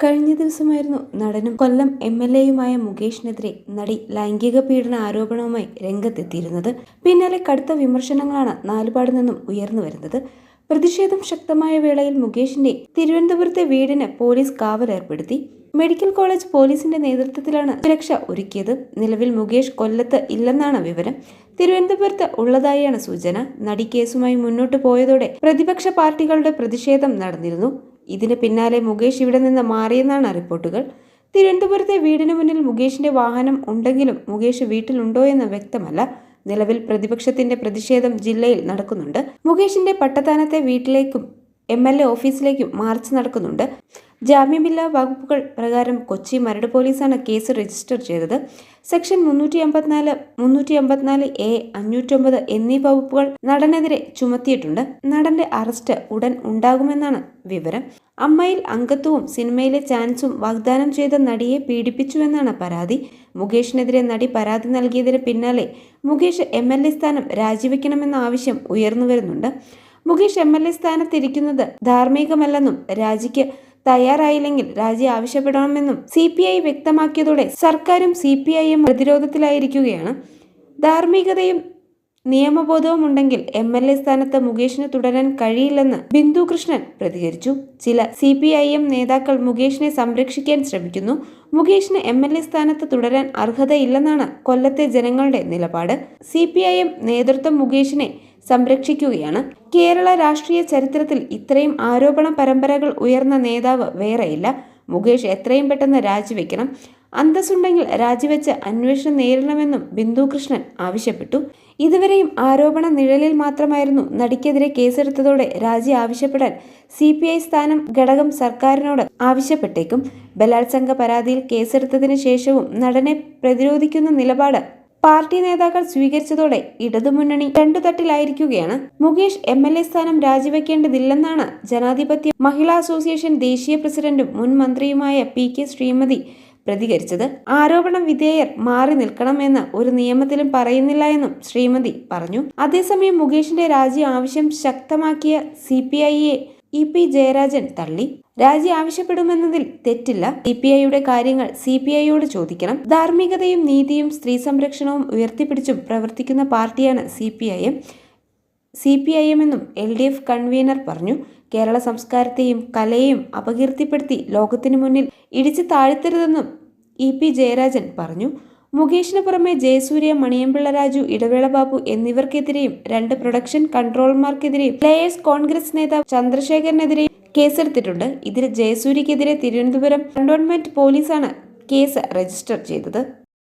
കഴിഞ്ഞ ദിവസമായിരുന്നു നടനും കൊല്ലം എം എൽ എയുമായ മുകേഷിനെതിരെ നടി ലൈംഗിക പീഡന ആരോപണവുമായി രംഗത്തെത്തിയിരുന്നത്. പിന്നാലെ കടുത്ത വിമർശനങ്ങളാണ് നാലുപാട് നിന്നും ഉയർന്നു വരുന്നത്. പ്രതിഷേധം ശക്തമായ വേളയിൽ മുകേഷിന്റെ തിരുവനന്തപുരത്തെ വീടിന് പോലീസ് കാവൽ ഏർപ്പെടുത്തി. മെഡിക്കൽ കോളേജ് പോലീസിന്റെ നേതൃത്വത്തിലാണ് സുരക്ഷ ഒരുക്കിയത്. നിലവിൽ മുകേഷ് കൊല്ലത്ത് ഇല്ലെന്നാണ് വിവരം. തിരുവനന്തപുരത്ത് ഉള്ളതായാണ് സൂചന. നടി കേസുമായി മുന്നോട്ട് പോയതോടെ പ്രതിപക്ഷ പാർട്ടികളുടെ പ്രതിഷേധം നടന്നിരുന്നു. ഇതിന് പിന്നാലെ മുകേഷ് ഇവിടെ നിന്ന് മാറിയെന്നാണ് റിപ്പോർട്ടുകൾ. തിരുവനന്തപുരത്തെ വീടിന് മുന്നിൽ മുകേഷിന്റെ വാഹനം ഉണ്ടെങ്കിലും മുകേഷ് വീട്ടിലുണ്ടോ എന്ന് വ്യക്തമല്ല. നിലവിൽ പ്രതിപക്ഷത്തിന്റെ പ്രതിഷേധം ജില്ലയിൽ നടക്കുന്നുണ്ട്. മുകേഷിന്റെ പട്ടത്താനത്തെ വീട്ടിലേക്കും എം എൽ എ ഓഫീസിലേക്കും മാർച്ച് നടക്കുന്നുണ്ട്. ജാമ്യമില്ലാ വകുപ്പുകൾ പ്രകാരം കൊച്ചി മരട് പോലീസാണ് കേസ് രജിസ്റ്റർ ചെയ്തത്. സെക്ഷൻ മുന്നൂറ്റി അമ്പത്തിനാല് മുന്നൂറ്റി അമ്പത്തിനാല് എ അഞ്ഞൂറ്റൊമ്പത് എന്നീ വകുപ്പുകൾ നടനെതിരെ ചുമത്തിയിട്ടുണ്ട്. നടന്റെ അറസ്റ്റ് ഉടൻ ഉണ്ടാകുമെന്നാണ് വിവരം. അമ്മയിൽ അംഗത്വവും സിനിമയിലെ ചാൻസും വാഗ്ദാനം ചെയ്ത നടിയെ പീഡിപ്പിച്ചുവെന്നാണ് പരാതി. മുകേഷിനെതിരെ നടി പരാതി നൽകിയതിന് പിന്നാലെ മുകേഷ് എം എൽ എ സ്ഥാനം രാജിവെക്കണമെന്ന ആവശ്യം ഉയർന്നു വരുന്നുണ്ട് മുകേഷ് എം എൽ എ സ്ഥാനത്തിരിക്കുന്നത് ധാർമ്മികമല്ലെന്നും രാജിക്ക് തയ്യാറായില്ലെങ്കിൽ രാജി ആവശ്യപ്പെടണമെന്നും സി പി ഐ വ്യക്തമാക്കിയതോടെ സർക്കാരും സി പി ഐയും പ്രതിരോധത്തിലായിരിക്കുകയാണ്. ധാർമ്മികതയും നിയമബോധവും ഉണ്ടെങ്കിൽ എം എൽ എ സ്ഥാനത്ത് മുകേഷിന് തുടരാൻ കഴിയില്ലെന്ന് ബിന്ദു കൃഷ്ണൻ പ്രതികരിച്ചു. ചില സി പി ഐ എം നേതാക്കൾ മുകേഷിനെ സംരക്ഷിക്കാൻ ശ്രമിക്കുന്നു. മുകേഷിന് എം എൽ എ സ്ഥാനത്ത് തുടരാൻ അർഹതയില്ലെന്നാണ് കൊല്ലത്തെ ജനങ്ങളുടെ നിലപാട്. സി പി ഐ എം നേതൃത്വം മുകേഷിനെ സംരക്ഷിക്കുകയാണ്. കേരള രാഷ്ട്രീയ ചരിത്രത്തിൽ ഇത്രയും ആരോപണ പരമ്പരകൾ ഉയർന്ന നേതാവ് വേറെയില്ല. മുകേഷ് എത്രയും പെട്ടെന്ന് രാജിവെക്കണം. അന്തസ്സുണ്ടെങ്കിൽ രാജിവെച്ച് അന്വേഷണം നേരിടണമെന്നും ബിന്ദു കൃഷ്ണൻ ആവശ്യപ്പെട്ടു. ഇതുവരെയും ആരോപണ നിഴലിൽ മാത്രമായിരുന്നു നടിക്കെതിരെ കേസെടുത്തതോടെ രാജി ആവശ്യപ്പെടാൻ സി പി ഐ സ്ഥാനം ഘടകം സർക്കാരിനോട് ആവശ്യപ്പെട്ടേക്കും. ബലാത്സംഗ പരാതിയിൽ കേസെടുത്തതിന് ശേഷവും നടനെ പ്രതിരോധിക്കുന്ന നിലപാട് പാർട്ടി നേതാക്കൾ സ്വീകരിച്ചതോടെ ഇടതുമുന്നണി രണ്ടു തട്ടിലായിരിക്കുകയാണ്. മുകേഷ് എം എൽ എ സ്ഥാനം രാജിവെക്കേണ്ടതില്ലെന്നാണ് ജനാധിപത്യ മഹിളാ അസോസിയേഷൻ ദേശീയ പ്രസിഡന്റും മുൻ മന്ത്രിയുമായ പി കെ ശ്രീമതി പ്രതികരിച്ചത്. ആരോപണം വിധേയർ മാറി നിൽക്കണമെന്ന് ഒരു നിയമത്തിലും പറയുന്നില്ല എന്നും ശ്രീമതി പറഞ്ഞു. അതേസമയം മുകേഷിന്റെ രാജി ആവശ്യം ശക്തമാക്കിയ സി ഇ പി ജയരാജൻ തള്ളി. രാജി ആവശ്യപ്പെടുമെന്നതിൽ തെറ്റില്ല. സി പി ഐയുടെ കാര്യങ്ങൾ സി പി ഐയോട് ചോദിക്കണം. ധാർമ്മികതയും നീതിയും സ്ത്രീ സംരക്ഷണവും ഉയർത്തിപ്പിടിച്ചും പ്രവർത്തിക്കുന്ന പാർട്ടിയാണ് C P I M. C P I M എന്നും എൽ ഡി എഫ് കൺവീനർ പറഞ്ഞു. കേരള സംസ്കാരത്തെയും കലയെയും അപകീർത്തിപ്പെടുത്തി ലോകത്തിനു മുന്നിൽ ഇടിച്ചു താഴ്ത്തരുതെന്നും ഇ പി ജയരാജൻ പറഞ്ഞു. മുകേഷിന് പുറമെ ജയസൂര്യ മണിയമ്പിള്ള രാജു ഇടവേള ബാബു എന്നിവർക്കെതിരെയും രണ്ട് പ്രൊഡക്ഷൻ കൺട്രോളർമാർക്കെതിരെയും പ്ലേയേഴ്സ് കോൺഗ്രസ് നേതാവ് ചന്ദ്രശേഖരനെതിരെയും കേസെടുത്തിട്ടുണ്ട്. ഇതിൽ ജയസൂര്യക്കെതിരെ തിരുവനന്തപുരം കണ്ടോൺമെന്റ് പോലീസാണ് കേസ് രജിസ്റ്റർ ചെയ്തത്.